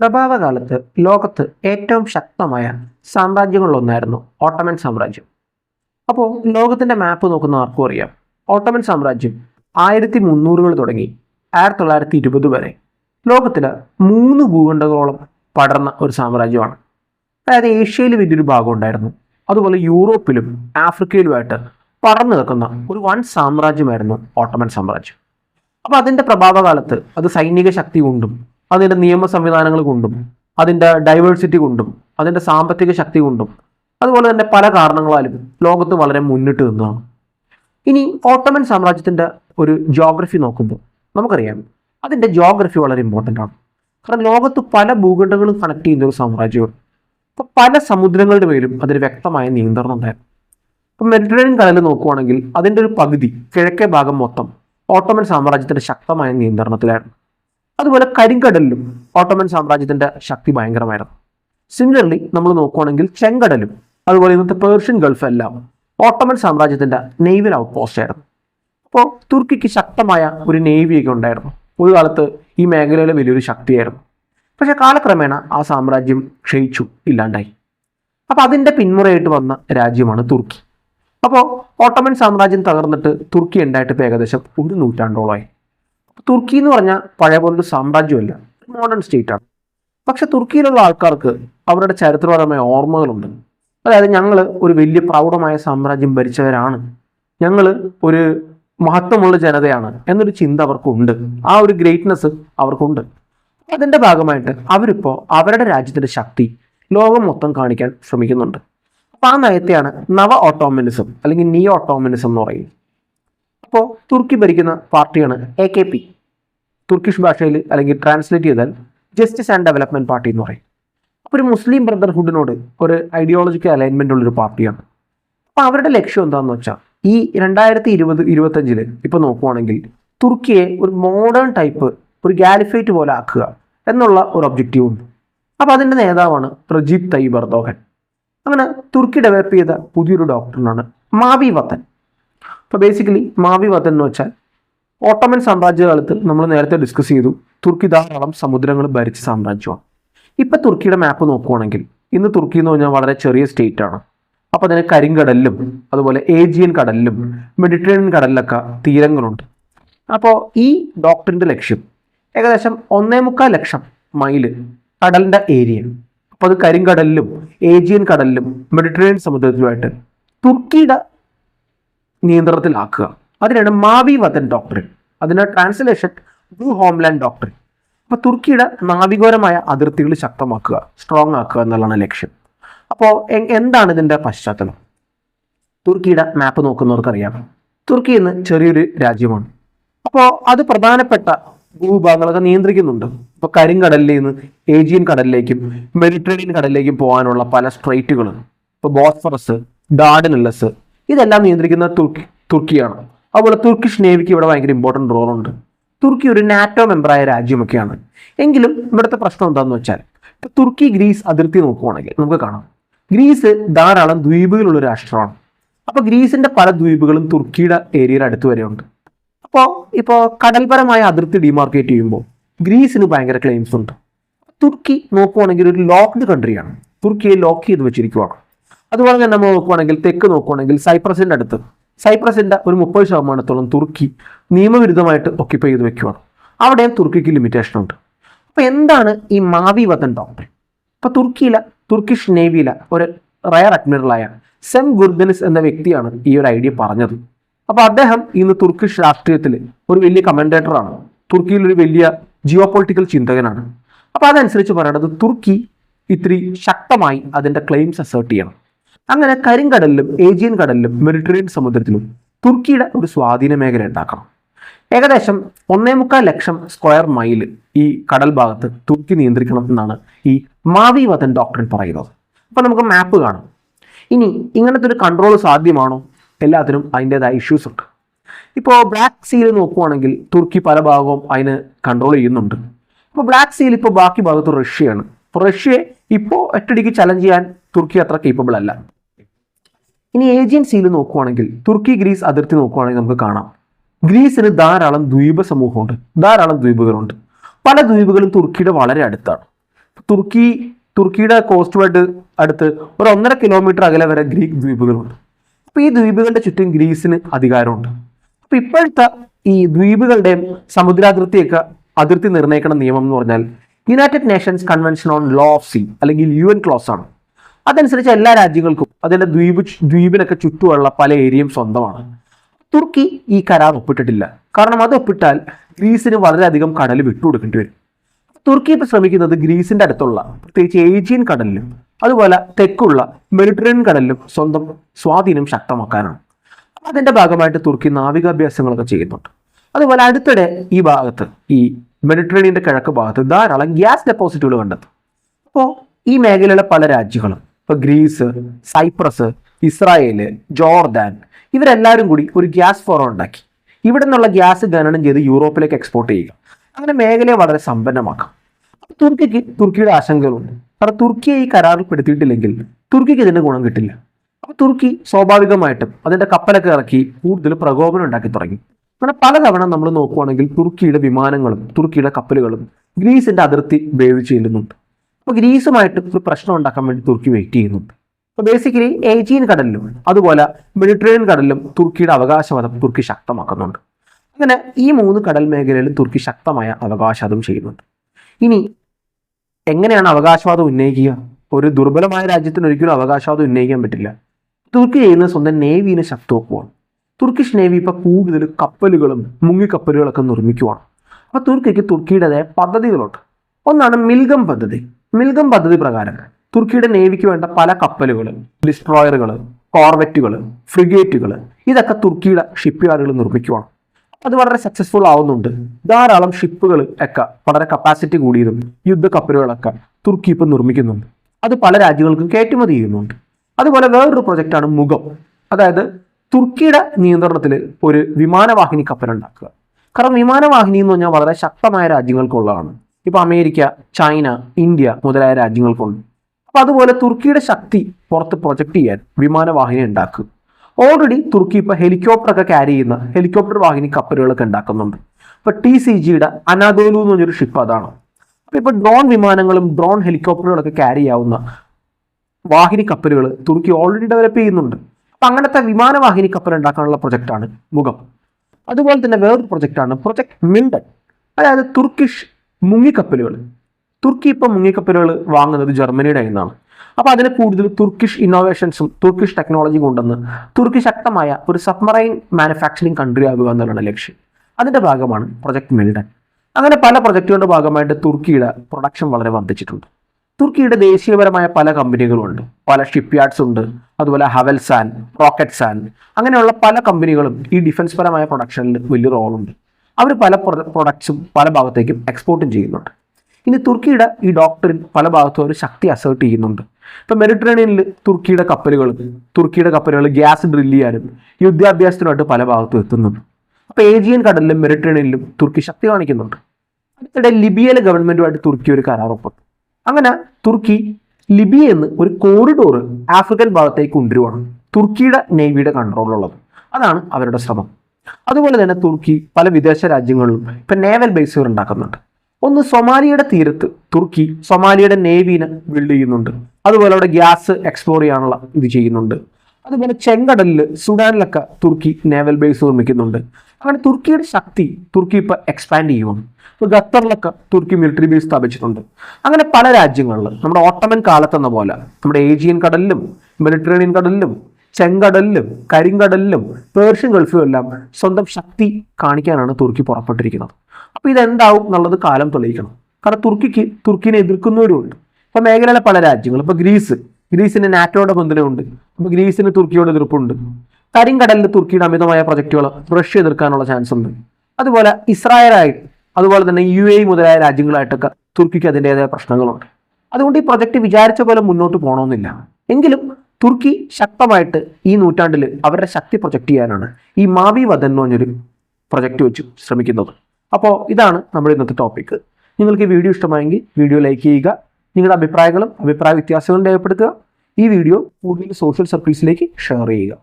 പ്രഭാവകാലത്ത് ലോകത്ത് ഏറ്റവും ശക്തമായ സാമ്രാജ്യങ്ങളിലൊന്നായിരുന്നു ഓട്ടമൻ സാമ്രാജ്യം. അപ്പോൾ ലോകത്തിന്റെ മാപ്പ് നോക്കുന്ന ആർക്കും അറിയാം. ഓട്ടമൻ സാമ്രാജ്യം ആയിരത്തി മുന്നൂറുകൾ തുടങ്ങി ആയിരത്തി തൊള്ളായിരത്തി ഇരുപത് വരെ. ലോകത്തിലെ മൂന്ന് ഭൂഖണ്ഡങ്ങളോളം പടർന്ന ഒരു സാമ്രാജ്യമാണ്. അതായത് ഏഷ്യയിൽ വലിയൊരു ഭാഗം ഉണ്ടായിരുന്നു. അതുപോലെ യൂറോപ്പിലും ആഫ്രിക്കയിലുമായിട്ട് പടർന്നു നിൽക്കുന്ന ഒരു വൻ സാമ്രാജ്യമായിരുന്നു ഓട്ടമൻ സാമ്രാജ്യം. അപ്പോൾ അതിന്റെ പ്രഭാവകാലത്ത് അത് സൈനിക ശക്തി കൊണ്ടും അതിന്റെ നിയമ സംവിധാനങ്ങൾ കൊണ്ടും അതിന്റെ ഡൈവേഴ്സിറ്റി കൊണ്ടും അതിന്റെ സാമ്പത്തിക ശക്തി കൊണ്ടും അതുപോലെ തന്നെ പല കാരണങ്ങളാലും ലോകത്ത് വളരെ മുന്നിട്ട് നിന്നതാണ്. ഇനി ഓട്ടോമൻ സാമ്രാജ്യത്തിന്റെ ഒരു ജോഗ്രഫി നോക്കുമ്പോൾ നമുക്കറിയാം അതിന്റെ ജോഗ്രഫി വളരെ ഇമ്പോർട്ടന്റ് ആണ്. കാരണം ലോകത്ത് പല ഭൂഖണ്ഡങ്ങളും കണക്ട് ചെയ്യുന്ന ഒരു സാമ്രാജ്യമാണ്. അപ്പോൾ പല സമുദ്രങ്ങളുടെ മേലും അതിന് വ്യക്തമായ നിയന്ത്രണം ഉണ്ടായിരുന്നു. ഇപ്പം മെഡിറ്ററേനിയൻ കടലിൽ നോക്കുവാണെങ്കിൽ അതിന്റെ ഒരു പകുതി കിഴക്കേ ഭാഗം മൊത്തം ഓട്ടോമൻ സാമ്രാജ്യത്തിന്റെ ശക്തമായ നിയന്ത്രണത്തിലായിരുന്നു. അതുപോലെ കരിങ്കടലിലും ഓട്ടോമൻ സാമ്രാജ്യത്തിന്റെ ശക്തി ഭയങ്കരമായിരുന്നു. സിമിലർലി നമ്മൾ നോക്കുവാണെങ്കിൽ ചെങ്കടലും അതുപോലെ ഇന്നത്തെ പേർഷ്യൻ ഗൾഫ് എല്ലാം ഓട്ടോമൻ സാമ്രാജ്യത്തിന്റെ നേവൽ ഔട്ട് പോസ്റ്റ് ആയിരുന്നു. അപ്പോൾ തുർക്കിക്ക് ശക്തമായ ഒരു നേവിയൊക്കെ ഉണ്ടായിരുന്നു. ഒരു കാലത്ത് ഈ മേഖലയിലെ വലിയൊരു ശക്തിയായിരുന്നു. പക്ഷേ കാലക്രമേണ ആ സാമ്രാജ്യം ക്ഷയിച്ചു ഇല്ലാണ്ടായി. അപ്പോൾ അതിന്റെ പിന്മുറയായിട്ട് വന്ന രാജ്യമാണ് തുർക്കി. അപ്പോൾ ഓട്ടോമൻ സാമ്രാജ്യം തകർന്നിട്ട് തുർക്കി ഉണ്ടായിട്ട് ഏകദേശം ഒരു നൂറ്റാണ്ടോളമായി. തുർക്കി എന്ന് പറഞ്ഞാൽ പഴയ പോലൊരു സാമ്രാജ്യമല്ല. മോഡേൺ സ്റ്റേറ്റ് ആണ്. പക്ഷെ തുർക്കിയിലുള്ള ആൾക്കാർക്ക് അവരുടെ ചരിത്രപരമായ ഓർമ്മകളുണ്ട്. അതായത് ഞങ്ങൾ ഒരു വലിയ പ്രൗഢമായ സാമ്രാജ്യം ഭരിച്ചവരാണ്. ഞങ്ങൾ ഒരു മഹത്വമുള്ള ജനതയാണ് എന്നൊരു ചിന്ത അവർക്കുണ്ട്. ആ ഒരു ഗ്രേറ്റ്നെസ് അവർക്കുണ്ട്. അതിന്റെ ഭാഗമായിട്ട് അവരിപ്പോൾ അവരുടെ രാജ്യത്തിന്റെ ശക്തി ലോകം മൊത്തം കാണിക്കാൻ ശ്രമിക്കുന്നുണ്ട്. അപ്പോൾ ആ നയത്തെയാണ് നവ ഓട്ടോമിനിസം അല്ലെങ്കിൽ നിയോ ഓട്ടോമിനിസം എന്ന് പറയുന്നത്. അപ്പോൾ തുർക്കി ഭരിക്കുന്ന പാർട്ടിയാണ് എ കെ പി തുർക്കിഷ് ഭാഷയിൽ അല്ലെങ്കിൽ ട്രാൻസ്ലേറ്റ് ചെയ്താൽ ജസ്റ്റിസ് ആൻഡ് ഡെവലപ്മെന്റ് പാർട്ടി എന്ന് പറയും. അപ്പോൾ ഒരു മുസ്ലിം ബ്രദർഹുഡിനോട് ഒരു ഐഡിയോളജിക്കൽ അലൈൻമെന്റ് ഉള്ളൊരു പാർട്ടിയാണ്. അപ്പോൾ അവരുടെ ലക്ഷ്യം എന്താണെന്ന് വെച്ചാൽ ഈ രണ്ടായിരത്തി ഇരുപത് ഇരുപത്തഞ്ചിൽ ഇപ്പോൾ നോക്കുവാണെങ്കിൽ തുർക്കിയെ ഒരു മോഡേൺ ടൈപ്പ് ഒരു ഗാലിഫേറ്റ് പോലെ ആക്കുക എന്നുള്ള ഒരു ഒബ്ജക്റ്റീവ് ഉണ്ട്. അപ്പോൾ അതിന്റെ നേതാവാണ് റജീബ് തയ്യബ് അർദോഹൻ അങ്ങനെ തുർക്കി ഡെവലപ്പ് ചെയ്ത പുതിയൊരു ഡോക്ടറിനാണ് മാവി വത്തൻ. അപ്പോൾ ബേസിക്കലി മാവി വത്തൻ എന്ന് വെച്ചാൽ ഓട്ടോമൻ സാമ്രാജ്യകാലത്ത് നമ്മൾ നേരത്തെ ഡിസ്കസ് ചെയ്തു തുർക്കി ധാരാളം സമുദ്രങ്ങൾ ഭരിച്ച സാമ്രാജ്യമാണ്. ഇപ്പം തുർക്കിയുടെ മാപ്പ് നോക്കുവാണെങ്കിൽ ഇന്ന് തുർക്കി എന്ന് പറഞ്ഞാൽ വളരെ ചെറിയ സ്റ്റേറ്റ് ആണ്. അപ്പോൾ അതിന് കരിങ്കടലിലും അതുപോലെ ഏജിയൻ കടലിലും മെഡിറ്ററേനിയൻ കടലിലൊക്കെ തീരങ്ങളുണ്ട്. അപ്പോൾ ഈ ഡോക്ടറിന്റെ ലക്ഷ്യം ഏകദേശം ഒന്നേ മുക്കാൽ ലക്ഷം മൈൽ കടലിന്റെ ഏരിയ അപ്പോൾ അത് കരിങ്കടലിലും ഏജിയൻ കടലിലും മെഡിറ്ററേനിയൻ സമുദ്രത്തിലുമായിട്ട് തുർക്കിയുടെ നിയന്ത്രണത്തിലാക്കുക. അതിനാണ് മാവി വതൻ ഡോക്ടറിൻ അതിന് ട്രാൻസ്ലേഷൻ ബ്ലൂ ഹോംലാൻഡ് ഡോക്ടറിൻ അപ്പോൾ തുർക്കിയുടെ നാവികോരമായ അതിർത്തികൾ ശക്തമാക്കുക സ്ട്രോങ് ആക്കുക എന്നുള്ളതാണ് ലക്ഷ്യം. അപ്പോൾ എന്താണ് ഇതിന്റെ പശ്ചാത്തലം? തുർക്കിയുടെ മാപ്പ് നോക്കുന്നവർക്കറിയാം. തുർക്കി എന്ന് ചെറിയൊരു രാജ്യമാണ്. അപ്പോൾ അത് പ്രധാനപ്പെട്ട ഭൂഭാഗങ്ങളൊക്കെ നിയന്ത്രിക്കുന്നുണ്ട്. ഇപ്പോൾ കരിങ്കടലിൽ നിന്ന് ഏജിയൻ കടലിലേക്കും മെഡിറ്ററേനിയൻ കടലിലേക്കും പോകാനുള്ള പല സ്ട്രൈറ്റുകളും. ഇപ്പോൾ ബോസ്ഫറസ് ഡാർഡനല്ലസ് ഇതെല്ലാം നിയന്ത്രിക്കുന്ന തുർക്കി തുർക്കിയാണ്. അതുപോലെ തുർക്കിഷ് നേവിക്ക് ഇവിടെ ഭയങ്കര ഇമ്പോർട്ടന്റ് റോളുണ്ട് തുർക്കി ഒരു നാറ്റോ മെമ്പറായ രാജ്യമൊക്കെയാണ്. എങ്കിലും ഇവിടുത്തെ പ്രശ്നം എന്താണെന്ന് വെച്ചാൽ ഇപ്പം തുർക്കി ഗ്രീസ് അതിർത്തി നോക്കുവാണെങ്കിൽ നമുക്ക് കാണാം. ഗ്രീസ് ധാരാളം ദ്വീപുകളുള്ള രാഷ്ട്രമാണ്. അപ്പോൾ ഗ്രീസിന്റെ പല ദ്വീപുകളും തുർക്കിയുടെ ഏരിയയുടെ അടുത്ത് വരെയുണ്ട്. അപ്പോൾ ഇപ്പോൾ കടൽപരമായ അതിർത്തി ഡിമാർക്കേറ്റ് ചെയ്യുമ്പോൾ ഗ്രീസിന് ഭയങ്കര ക്ലെയിംസ് ഉണ്ട്. തുർക്കി നോക്കുവാണെങ്കിൽ ഒരു ലോക്ക്ഡ് കൺട്രിയാണ് തുർക്കിയെ ലോക്ക് ചെയ്ത് വെച്ചിരിക്കുവാണ്. അതുപോലെ തന്നെ നമ്മൾ നോക്കുവാണെങ്കിൽ തെക്ക് നോക്കുവാണെങ്കിൽ സൈപ്രസിന്റെ അടുത്ത്. സൈപ്രസിന്റെ ഒരു മുപ്പത് ശതമാനത്തോളം തുർക്കി നിയമവിരുദ്ധമായിട്ട് ഒക്യുപ്പൈ ചെയ്ത് വെക്കുവാണ്. അവിടെയും തുർക്കിക്ക് ലിമിറ്റേഷൻ ഉണ്ട്. അപ്പോൾ എന്താണ് ഈ മാവി വതൻ ഡോക്ടർ അപ്പോൾ തുർക്കിയിലെ തുർക്കിഷ് നേവിയിലെ ഒരു റയർ അഡ്മിറലായ സെം ഗുർദനിസ് എന്ന വ്യക്തിയാണ് ഈ ഒരു ഐഡിയ പറഞ്ഞത്. അപ്പോൾ അദ്ദേഹം ഇന്ന് തുർക്കിഷ് രാഷ്ട്രീയത്തിൽ ഒരു വലിയ കമൻഡേറ്ററാണ് തുർക്കിയിൽ ഒരു വലിയ ജിയോ പൊളിറ്റിക്കൽ ചിന്തകനാണ്. അപ്പോൾ അതനുസരിച്ച് പറയേണ്ടത് തുർക്കി ഇത്തിരി ശക്തമായി അതിന്റെ ക്ലെയിംസ് അസേർട്ട് ചെയ്യണം. അങ്ങനെ കരിങ്കടലിലും ഏജിയൻ കടലിലും മെഡിറ്ററേനിയൻ സമുദ്രത്തിലും തുർക്കിയുടെ ഒരു സ്വാധീന മേഖല ഉണ്ടാക്കണം. ഏകദേശം ഒന്നേ മുക്കാൽ ലക്ഷം സ്ക്വയർ മൈൽ ഈ കടൽ ഭാഗത്ത് തുർക്കി നിയന്ത്രിക്കണം എന്നാണ് ഈ മാവി വതൻ ഡോക്ടറിൻ പറയുന്നത്. അപ്പോൾ നമുക്ക് മാപ്പ് കാണാം. ഇനി ഇങ്ങനത്തെ ഒരു കൺട്രോൾ സാധ്യമാണോ? എല്ലാത്തിനും അതിന്റെതായ ഇഷ്യൂസ് ഉണ്ട്. ഇപ്പോൾ ബ്ലാക്ക് സീൽ നോക്കുവാണെങ്കിൽ തുർക്കി പല ഭാഗവും അതിന് കൺട്രോൾ ചെയ്യുന്നുണ്ട്. അപ്പോൾ ബ്ലാക്ക് സീൽ ഇപ്പോൾ ബാക്കി ഭാഗത്ത് റഷ്യയാണ്. അപ്പോൾ റഷ്യയെ ഇപ്പോൾ ഒറ്റടിക്ക് ചലഞ്ച് ചെയ്യാൻ തുർക്കി അത്ര കേപ്പബിൾ അല്ല. ഇനി ഏജിയൻ സീൽ നോക്കുവാണെങ്കിൽ തുർക്കി ഗ്രീസ് അതിർത്തി നോക്കുവാണെങ്കിൽ നമുക്ക് കാണാം. ഗ്രീസിന് ധാരാളം ദ്വീപ സമൂഹമുണ്ട്. ധാരാളം ദ്വീപുകളുണ്ട്. പല ദ്വീപുകളും തുർക്കിയുടെ വളരെ അടുത്താണ്. തുർക്കി തുർക്കിയുടെ കോസ്റ്റുമായിട്ട് അടുത്ത് ഒരു ഒന്നര കിലോമീറ്റർ അകലെ വരെ ഗ്രീക്ക് ദ്വീപുകളുണ്ട്. അപ്പോൾ ഈ ദ്വീപുകളുടെ ചുറ്റും ഗ്രീസിന് അധികാരമുണ്ട്. അപ്പോൾ ഇപ്പോഴത്തെ ഈ ദ്വീപുകളുടെയും സമുദ്രാതിർത്തിയൊക്കെ അതിർത്തി നിർണയിക്കുന്ന നിയമം എന്ന് പറഞ്ഞാൽ United Nations convention on law of sea അല്ലെങ്കിൽ യു എൻ ക്ലോസ് ആണ്. അതനുസരിച്ച് എല്ലാ രാജ്യങ്ങൾക്കും അതിന്റെ ദ്വീപ് ദ്വീപിനൊക്കെ ചുറ്റുമുള്ള പല ഏരിയയും സ്വന്തമാണ്. തുർക്കി ഈ കരാർ ഒപ്പിട്ടിട്ടില്ല. കാരണം അത് ഒപ്പിട്ടാൽ ഗ്രീസിന് വളരെയധികം കടൽ വിട്ടുകൊടുക്കേണ്ടി വരും. തുർക്കി ഇപ്പോൾ ശ്രമിക്കുന്നത് ഗ്രീസിന്റെ അടുത്തുള്ള പ്രത്യേകിച്ച് ഏജിയൻ കടലിലും അതുപോലെ തെക്കുള്ള മെഡിറ്ററേനിയൻ കടലിലും സ്വന്തം സ്വാധീനം ശക്തമാക്കാനാണ്. അതിന്റെ ഭാഗമായിട്ട് തുർക്കി നാവികാഭ്യാസങ്ങളൊക്കെ ചെയ്യുന്നുണ്ട്. അതുപോലെ അടുത്തിടെ ഈ ഭാഗത്ത് ഈ മെഡിറ്ററേനിയന്റെ കിഴക്ക് ഭാഗത്ത് ധാരാളം ഗ്യാസ് ഡെപ്പോസിറ്റുകൾ കണ്ടെത്തും. അപ്പോൾ ഈ മേഖലയിലെ പല രാജ്യങ്ങളും ഇപ്പോൾ ഗ്രീസ് സൈപ്രസ് ഇസ്രായേൽ ജോർദാൻ ഇവരെല്ലാവരും കൂടി ഒരു ഗ്യാസ് ഫോറം ഉണ്ടാക്കി. ഇവിടെ നിന്നുള്ള ഗ്യാസ് ഖനനം ചെയ്ത് യൂറോപ്പിലേക്ക് എക്സ്പോർട്ട് ചെയ്യുക. അങ്ങനെ മേഖലയെ വളരെ സമ്പന്നമാക്കാം. തുർക്കിക്ക് തുർക്കിയുടെ ആശങ്കകളുണ്ട്. കാരണം തുർക്കിയെ ഈ കരാറിൽ പെടുത്തിയിട്ടില്ലെങ്കിൽ തുർക്കിക്ക് ഇതിന്റെ ഗുണം കിട്ടില്ല. അപ്പോൾ തുർക്കി സ്വാഭാവികമായിട്ടും അതിന്റെ കപ്പലൊക്കെ ഇറക്കി കൂടുതൽ പ്രകോപനം ഉണ്ടാക്കി തുടങ്ങി. അങ്ങനെ പലതവണ നമ്മൾ നോക്കുവാണെങ്കിൽ തുർക്കിയുടെ വിമാനങ്ങളും തുർക്കിയുടെ കപ്പലുകളും ഗ്രീസിന്റെ അതിർത്തി ഉപയോഗിച്ച് ചെല്ലുന്നുണ്ട്. അപ്പോൾ ഗ്രീസുമായിട്ട് ഒരു പ്രശ്നം ഉണ്ടാക്കാൻ വേണ്ടി തുർക്കി വെയിറ്റ് ചെയ്യുന്നുണ്ട്. അപ്പോൾ ബേസിക്കലി ഏജിയൻ കടലിലും അതുപോലെ മെഡിറ്ററേനിയൻ കടലിലും തുർക്കിയുടെ അവകാശവാദം തുർക്കി ശക്തമാക്കുന്നുണ്ട്. അങ്ങനെ ഈ മൂന്ന് കടൽ മേഖലയിലും തുർക്കി ശക്തമായ അവകാശവാദം ചെയ്യുന്നുണ്ട്. ഇനി എങ്ങനെയാണ് അവകാശവാദം ഉന്നയിക്കുക? ഒരു ദുർബലമായ രാജ്യത്തിന് ഒരിക്കലും അവകാശവാദം ഉന്നയിക്കാൻ പറ്റില്ല. തുർക്കി ചെയ്യുന്ന സ്വന്തം നേവീനെ ശക്തമാക്കുവാണ്. തുർക്കിഷ് നേവി ഇപ്പോൾ കൂടുതൽ കപ്പലുകളും മുങ്ങിക്കപ്പലുകളൊക്കെ നിർമ്മിക്കുവാണ്. അപ്പോൾ തുർക്കിക്ക് തുർക്കിയുടേതായ പദ്ധതികളുണ്ട്. ഒന്നാണ് മിൽഗം പദ്ധതി. മിൽഗം പദ്ധതി പ്രകാരം തുർക്കിയുടെ നേവിക്ക് വേണ്ട പല കപ്പലുകൾ ഡിസ്ട്രോയറുകൾ കോർവെറ്റുകൾ ഫ്രിഗേറ്റുകൾ ഇതൊക്കെ തുർക്കിയുടെ ഷിപ്പ് യാർഡുകൾ നിർമ്മിക്കുവാണ്. അത് വളരെ സക്സസ്ഫുൾ ആവുന്നുണ്ട്. ധാരാളം ഷിപ്പുകൾ ഒക്കെ വളരെ കപ്പാസിറ്റി കൂടിയതും യുദ്ധ കപ്പലുകളൊക്കെ തുർക്കി ഇപ്പം നിർമ്മിക്കുന്നുണ്ട്. അത് പല രാജ്യങ്ങൾക്കും കയറ്റുമതി ചെയ്യുന്നുണ്ട്. അതുപോലെ വേറൊരു പ്രൊജക്റ്റാണ് മുഖം അതായത് തുർക്കിയുടെ നിയന്ത്രണത്തിൽ ഒരു വിമാനവാഹിനി കപ്പലുണ്ടാക്കുക. കാരണം വിമാനവാഹിനി എന്ന് പറഞ്ഞാൽ വളരെ ശക്തമായ രാജ്യങ്ങൾക്കുള്ളതാണ്. ഇപ്പോൾ അമേരിക്ക ചൈന ഇന്ത്യ മുതലായ രാജ്യങ്ങൾക്കുണ്ട്. അപ്പോൾ അതുപോലെ തുർക്കിയുടെ ശക്തി പുറത്ത് പ്രൊജക്റ്റ് ചെയ്യാൻ വിമാനവാഹിനി ഉണ്ടാക്കും. ഓൾറെഡി തുർക്കി ഇപ്പോൾ ഹെലികോപ്റ്റർ ഒക്കെ ക്യാരി ചെയ്യുന്ന ഹെലികോപ്റ്റർ വാഹിനി കപ്പലുകളൊക്കെ ഉണ്ടാക്കുന്നുണ്ട്. ഇപ്പോൾ ടി സി ജിയുടെ അനാദോലു എന്ന് പറഞ്ഞൊരു ഷിപ്പ് അതാണ്. അപ്പോൾ ഇപ്പൊ ഡ്രോൺ വിമാനങ്ങളും ഡ്രോൺ ഹെലികോപ്റ്ററുകളൊക്കെ ക്യാരി ചെയ്യാവുന്ന വാഹിനി കപ്പലുകൾ തുർക്കി ഓൾറെഡി ഡെവലപ്പ് ചെയ്യുന്നുണ്ട്. അപ്പം അങ്ങനത്തെ വിമാനവാഹിനി കപ്പൽ ഉണ്ടാക്കാനുള്ള പ്രൊജക്റ്റാണ് മുഖം. അതുപോലെ തന്നെ വേറൊരു പ്രൊജക്റ്റാണ് പ്രൊജക്ട് മിൽഡൺ അതായത് തുർക്കിഷ് മുങ്ങിക്കപ്പലുകൾ. തുർക്കി ഇപ്പം മുങ്ങിക്കപ്പലുകൾ വാങ്ങുന്നത് ജർമ്മനിയുടെ നിന്നാണ് അപ്പോൾ അതിന് കൂടുതൽ തുർക്കിഷ് ഇന്നോവേഷൻസും തുർക്കിഷ് ടെക്നോളജിയും കൊണ്ടുവന്ന് തുർക്കി ശക്തമായ ഒരു സബ്മറൈൻ മാനുഫാക്ചറിങ് കൺട്രി ആകുക എന്നുള്ളതാണ് ലക്ഷ്യം. അതിന്റെ ഭാഗമാണ് പ്രൊജക്ട് മിൽഡൻ അങ്ങനെ പല പ്രൊജക്റ്റുകളുടെ ഭാഗമായിട്ട് തുർക്കിയുടെ പ്രൊഡക്ഷൻ വളരെ വർദ്ധിച്ചിട്ടുണ്ട്. തുർക്കിയുടെ ദേശീയപരമായ പല കമ്പനികളുണ്ട് പല ഷിപ്പ് യാർഡ്സ് ഉണ്ട്. അതുപോലെ ഹവൽസാൻ റോക്കറ്റ് സാൻ അങ്ങനെയുള്ള പല കമ്പനികളും ഈ ഡിഫൻസ് പരമായ പ്രൊഡക്ഷനിൽ വലിയ റോളുണ്ട് അവർ പല പ്രൊഡക്ട്സും പല ഭാഗത്തേക്കും എക്സ്പോർട്ടും ചെയ്യുന്നുണ്ട്. ഇനി തുർക്കിയുടെ ഈ ഡോക്ടറിൻ പല ഭാഗത്തും അവർ ശക്തി അസേർട്ട് ചെയ്യുന്നുണ്ട്. ഇപ്പം മെഡിറ്ററേനിയനിൽ തുർക്കിയുടെ കപ്പലുകൾ തുർക്കിയുടെ കപ്പലുകൾ ഗ്യാസ് ഡ്രില്ല് ചെയ്യാനും യുദ്ധാഭ്യാസത്തിനായിട്ട് പല ഭാഗത്തും എത്തുന്നുണ്ട്. അപ്പോൾ ഏജിയൻ കടലിലും മെഡിറ്ററേനിയനിലും തുർക്കി ശക്തി കാണിക്കുന്നുണ്ട്. അടുത്തിടെ ലിബിയയിലെ ഗവൺമെന്റുമായിട്ട് തുർക്കി ഒരു കരാർ ഒപ്പിട്ടു അങ്ങനെ തുർക്കി ലിബിയ എന്ന് ഒരു കോറിഡോർ ആഫ്രിക്കൻ ഭാഗത്തേക്ക് കൊണ്ടുവരുവാണ്. തുർക്കിയുടെ നേവിയുടെ കൺട്രോളിലുള്ളത് അതാണ് അവരുടെ ശ്രമം. അതുപോലെ തന്നെ തുർക്കി പല വിദേശ രാജ്യങ്ങളിലും ഇപ്പം നേവൽ ബേസുകൾ ഉണ്ടാക്കുന്നുണ്ട്. ഒന്ന് സൊമാലിയുടെ തീരത്ത് തുർക്കി സൊമാലിയുടെ നേവീനെ ബിൽഡ് ചെയ്യുന്നുണ്ട്. അതുപോലെ അവിടെ ഗ്യാസ് എക്സ്പ്ലോർ ചെയ്യാനുള്ള ഇത് ചെയ്യുന്നുണ്ട്. അതുപോലെ ചെങ്കടലിൽ സുഡാനിലൊക്കെ തുർക്കി നേവൽ ബേസ് നിർമ്മിക്കുന്നുണ്ട്. അങ്ങനെ തുർക്കിയുടെ ശക്തി തുർക്കി ഇപ്പൊ എക്സ്പാൻഡ് ചെയ്യുവാണ്. ഇപ്പോൾ ഖത്തറിലൊക്കെ തുർക്കി മിലിറ്ററി ബേസ് സ്ഥാപിച്ചിട്ടുണ്ട്. അങ്ങനെ പല രാജ്യങ്ങളിൽ നമ്മുടെ ഓട്ടമൻ കാലത്തെന്ന പോലെ നമ്മുടെ ഏജിയൻ കടലിലും മെഡിറ്ററേനിയൻ കടലിലും ചെങ്കടലിലും കരിങ്കടലിലും പേർഷ്യൻ ഗൾഫിലും എല്ലാം സ്വന്തം ശക്തി കാണിക്കാനാണ് തുർക്കി പുറപ്പെട്ടിരിക്കുന്നത്. അപ്പോൾ ഇതെന്താവും എന്നുള്ളത് കാലം തെളിയിക്കണം. കാരണം തുർക്കിക്ക് തുർക്കിനെ എതിർക്കുന്നവരുമുണ്ട് ഇപ്പോൾ മേഖലയിലെ പല രാജ്യങ്ങൾ ഇപ്പോൾ ഗ്രീസ് ഗ്രീസിന് നാറ്റോയുടെ ബന്ധനമുണ്ട് അപ്പോൾ ഗ്രീസിന് തുർക്കിയോട് എതിർപ്പുണ്ട്. കരിങ്കടലിൽ തുർക്കിയുടെ അമിതമായ പ്രൊജക്റ്റുകൾ റഷ്യ എതിർക്കാനുള്ള ചാൻസ് ഉണ്ട് അതുപോലെ ഇസ്രായേലായി അതുപോലെ തന്നെ യു എ മുതലായ രാജ്യങ്ങളായിട്ടൊക്കെ തുർക്കിക്ക് അതിന്റെതായ പ്രശ്നങ്ങളുണ്ട്. അതുകൊണ്ട് ഈ പ്രൊജക്റ്റ് വിചാരിച്ച പോലെ മുന്നോട്ട് പോകണമെന്നില്ല. എങ്കിലും തുർക്കി ശക്തമായിട്ട് ഈ നൂറ്റാണ്ടിൽ അവരുടെ ശക്തി പ്രൊജക്റ്റ് ചെയ്യാനാണ് ഈ മാവി വദൻ എന്ന് പറഞ്ഞൊരു പ്രൊജക്റ്റ് വെച്ച് ശ്രമിക്കുന്നത്. അപ്പോൾ ഇതാണ് നമ്മുടെ ഇന്നത്തെ ടോപ്പിക്ക് നിങ്ങൾക്ക് ഈ വീഡിയോ ഇഷ്ടമായെങ്കിൽ വീഡിയോ ലൈക്ക് ചെയ്യുക നിങ്ങളുടെ അഭിപ്രായങ്ങളും അഭിപ്രായ വ്യത്യാസങ്ങളും രേഖപ്പെടുത്തുക. ഈ വീഡിയോ കൂടുതൽ സോഷ്യൽ സർവീസിലേക്ക് ഷെയർ ചെയ്യുക.